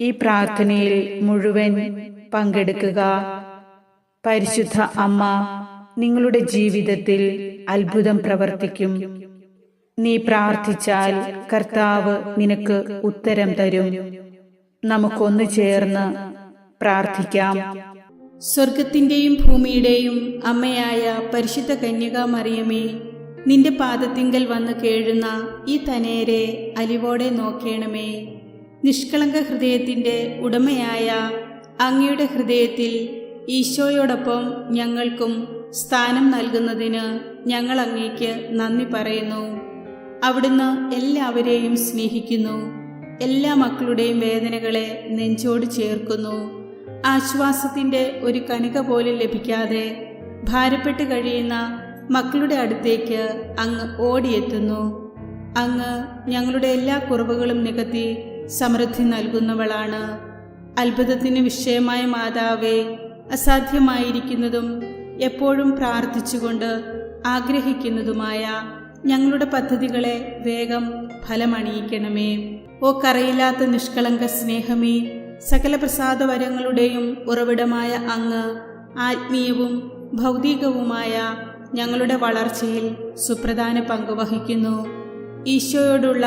ഈ പ്രാർത്ഥനയിൽ മുഴുവൻ പങ്കെടുക്കുക. പരിശുദ്ധ അമ്മ നിങ്ങളുടെ ജീവിതത്തിൽ അത്ഭുതം പ്രവർത്തിക്കും. നീ പ്രാർത്ഥിച്ചാൽ കർത്താവ് നിനക്ക് ഉത്തരം തരും. നമുക്കൊന്ന് ചേർന്ന് പ്രാർത്ഥിക്കാം. സ്വർഗത്തിന്റെയും ഭൂമിയുടെയും അമ്മയായ പരിശുദ്ധ കന്യക മറിയമേ നിന്റെ പാദത്തിങ്കൽ വന്ന് കേഴുന്ന ഈ തനേരെ അലിവോടെ നോക്കേണമേ. നിഷ്കളങ്ക ഹൃദയത്തിന്റെ ഉടമയായ അങ്ങയുടെ ഹൃദയത്തിൽ ഈശോയോടൊപ്പം ഞങ്ങൾക്കും സ്ഥാനം നൽകുന്നതിന് ഞങ്ങൾ അങ്ങേക്ക് നന്ദി പറയുന്നു. അവിടുന്ന് എല്ലാവരെയും സ്നേഹിക്കുന്നു. എല്ലാ മക്കളുടെയും വേദനകളെ നെഞ്ചോട് ചേർക്കുന്നു. ആശ്വാസത്തിന്റെ ഒരു കണിക പോലും ലഭിക്കാതെ ഭാരപ്പെട്ട് കഴിയുന്ന മക്കളുടെ അടുത്തേക്ക് അങ്ങ് ഓടിയെത്തുന്നു. അങ്ങ് ഞങ്ങളുടെ എല്ലാ കുറവുകളും നികത്തി സമൃദ്ധി നൽകുന്നവളാണ്. അത്ഭുതത്തിന് വിഷയമായ മാതാവേ അസാധ്യമായിരിക്കുന്നതും എപ്പോഴും പ്രാർത്ഥിച്ചുകൊണ്ട് ആഗ്രഹിക്കുന്നതുമായ ഞങ്ങളുടെ പദ്ധതികളെ വേഗം ഫലമണിയിക്കണമേ. ഓ കറയില്ലാത്ത നിഷ്കളങ്ക സ്നേഹമേ സകല പ്രസാദവരങ്ങളുടെയും ഉറവിടമായ അങ്ങ് ആത്മീയവും ഭൗതികവുമായ ഞങ്ങളുടെ വളർച്ചയിൽ സുപ്രധാന പങ്കുവഹിക്കുന്നു ഈശോയോടുള്ള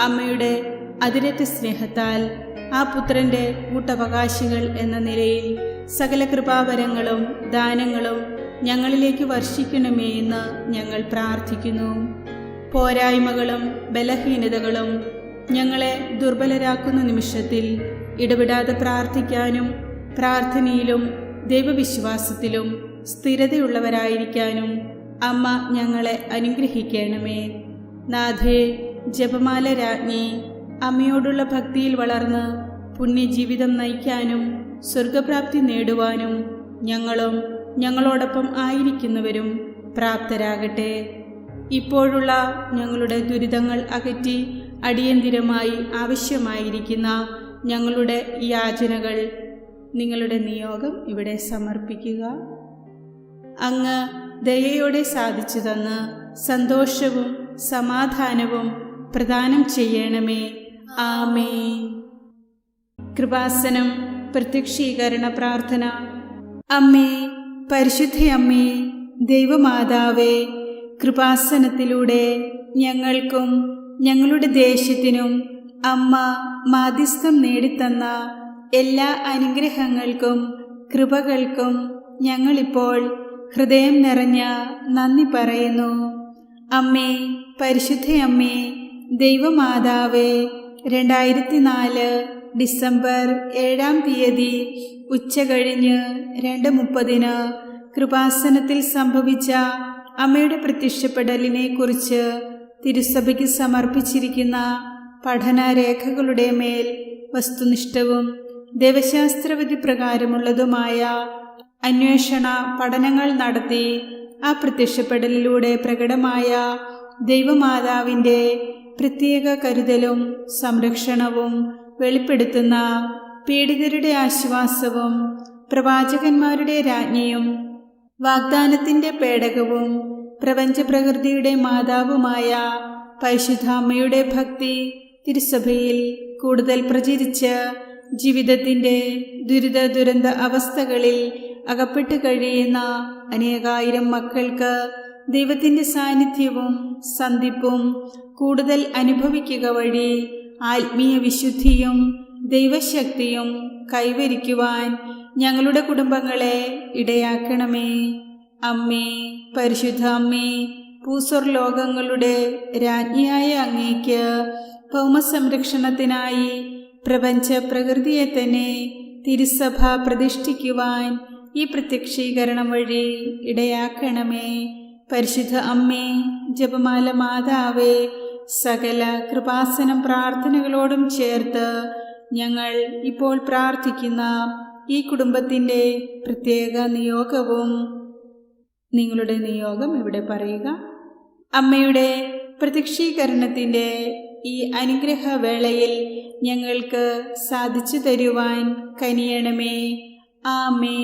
അമ്മയുടെ അതിരറ്റ സ്നേഹത്താൽ ആ പുത്രന്റെ കൂട്ടവകാശികൾ എന്ന നിലയിൽ സകല കൃപാവരങ്ങളും ദാനങ്ങളും ഞങ്ങളിലേക്ക് വർഷിക്കണമേ എന്ന് ഞങ്ങൾ പ്രാർത്ഥിക്കുന്നു. പോരായ്മകളും ബലഹീനതകളും ഞങ്ങളെ ദുർബലരാക്കുന്ന നിമിഷത്തിൽ ഇടപെടാതെ പ്രാർത്ഥിക്കാനും പ്രാർത്ഥനയിലും ദൈവവിശ്വാസത്തിലും സ്ഥിരതയുള്ളവരായിരിക്കാനും അമ്മ ഞങ്ങളെ അനുഗ്രഹിക്കണമേ. നാഥേ ജപമാല രാജ്ഞി അമ്മയോടുള്ള ഭക്തിയിൽ വളർന്ന് പുണ്യജീവിതം നയിക്കാനും സ്വർഗപ്രാപ്തി നേടുവാനും ഞങ്ങളും ഞങ്ങളോടൊപ്പം ആയിരിക്കുന്നവരും പ്രാപ്തരാകട്ടെ. ഇപ്പോഴുള്ള ഞങ്ങളുടെ ദുരിതങ്ങൾ അകറ്റി അടിയന്തിരമായി ആവശ്യമായിരിക്കുന്ന ഞങ്ങളുടെ യാചനകൾ നിങ്ങളുടെ നിയോഗം ഇവിടെ സമർപ്പിക്കുക. അങ്ങ് ദയയോടെ സാധിച്ചു തന്ന് സന്തോഷവും സമാധാനവും പ്രദാനം ചെയ്യണമേ. ആമേ കൃപാസനം പ്രത്യക്ഷീകരണ പ്രാർത്ഥന. അമ്മേ പരിശുദ്ധ അമ്മേ ദൈവമാതാവേ കൃപാസനത്തിലൂടെ ഞങ്ങൾക്കും ഞങ്ങളുടെ ദേശത്തിനും അമ്മ മാധ്യസ്ഥം നേടിത്തന്ന എല്ലാ അനുഗ്രഹങ്ങൾക്കും കൃപകൾക്കും ഞങ്ങളിപ്പോൾ ഹൃദയം നിറഞ്ഞ നന്ദി പറയുന്നു. അമ്മേ പരിശുദ്ധയമ്മേ ദൈവമാതാവേ രണ്ടായിരത്തി നാല് ഡിസംബർ ഏഴാം തീയതി ഉച്ച കഴിഞ്ഞ് രണ്ട് മുപ്പതിന് കൃപാസനത്തിൽ സംഭവിച്ച അമ്മയുടെ പ്രത്യക്ഷപ്പെടലിനെ കുറിച്ച് തിരുസഭയ്ക്ക് സമർപ്പിച്ചിരിക്കുന്ന പഠനരേഖകളുടെ മേൽ വസ്തുനിഷ്ഠവും ദേവശാസ്ത്രവിധി പ്രകാരമുള്ളതുമായ അന്വേഷണ പഠനങ്ങൾ നടത്തി ആ പ്രത്യക്ഷപ്പെടലിലൂടെ പ്രകടമായ ദൈവമാതാവിന്റെ പ്രത്യേക കരുതലും സംരക്ഷണവും വെളിപ്പെടുത്തുന്ന പീഡിതരുടെ ആശ്വാസവും പ്രവാചകന്മാരുടെ രാജ്ഞിയും വാഗ്ദാനത്തിന്റെ പേടകവും പ്രപഞ്ചപ്രകൃതിയുടെ മാതാവുമായ പരിശുദ്ധാമ്മയുടെ ഭക്തി തിരുസഭയിൽ കൂടുതൽ പ്രചരിച്ച് ജീവിതത്തിന്റെ ദുരിത ദുരന്ത അവസ്ഥകളിൽ അകപ്പെട്ട് കഴിയുന്ന അനേകായിരം മക്കൾക്ക് ദൈവത്തിന്റെ സാന്നിധ്യവും സന്ധിപ്പും കൂടുതൽ അനുഭവിക്കുക വഴി ആത്മീയ വിശുദ്ധിയും ദൈവശക്തിയും കൈവരിക്കുവാൻ ഞങ്ങളുടെ കുടുംബങ്ങളെ ഇടയാക്കണമേ. അമ്മേ പരിശുദ്ധ അമ്മേ പൂസർ ലോകങ്ങളുടെ രാജ്ഞിയായ അങ്ങേക്ക് ഭൗമസംരക്ഷണത്തിനായി പ്രപഞ്ച പ്രകൃതിയെ തന്നെ തിരുസഭ പ്രതിഷ്ഠിക്കുവാൻ ഈ പ്രത്യക്ഷീകരണം വഴി ഇടയാക്കണമേ. പരിശുദ്ധ അമ്മേ ജപമാല മാതാവേ സകല കൃപാസനം പ്രാർത്ഥനകളോടും ചേർത്ത് ഞങ്ങൾ ഇപ്പോൾ പ്രാർത്ഥിക്കുന്ന ഈ കുടുംബത്തിന്റെ പ്രത്യേക നിയോഗവും നിങ്ങളുടെ നിയോഗം ഇവിടെ പറയുക. അമ്മയുടെ പ്രത്യക്ഷീകരണത്തിന്റെ ഈ അനുഗ്രഹവേളയിൽ ഞങ്ങൾക്ക് സാധിച്ചു തരുവാൻ കനിയണമേ. ആമേ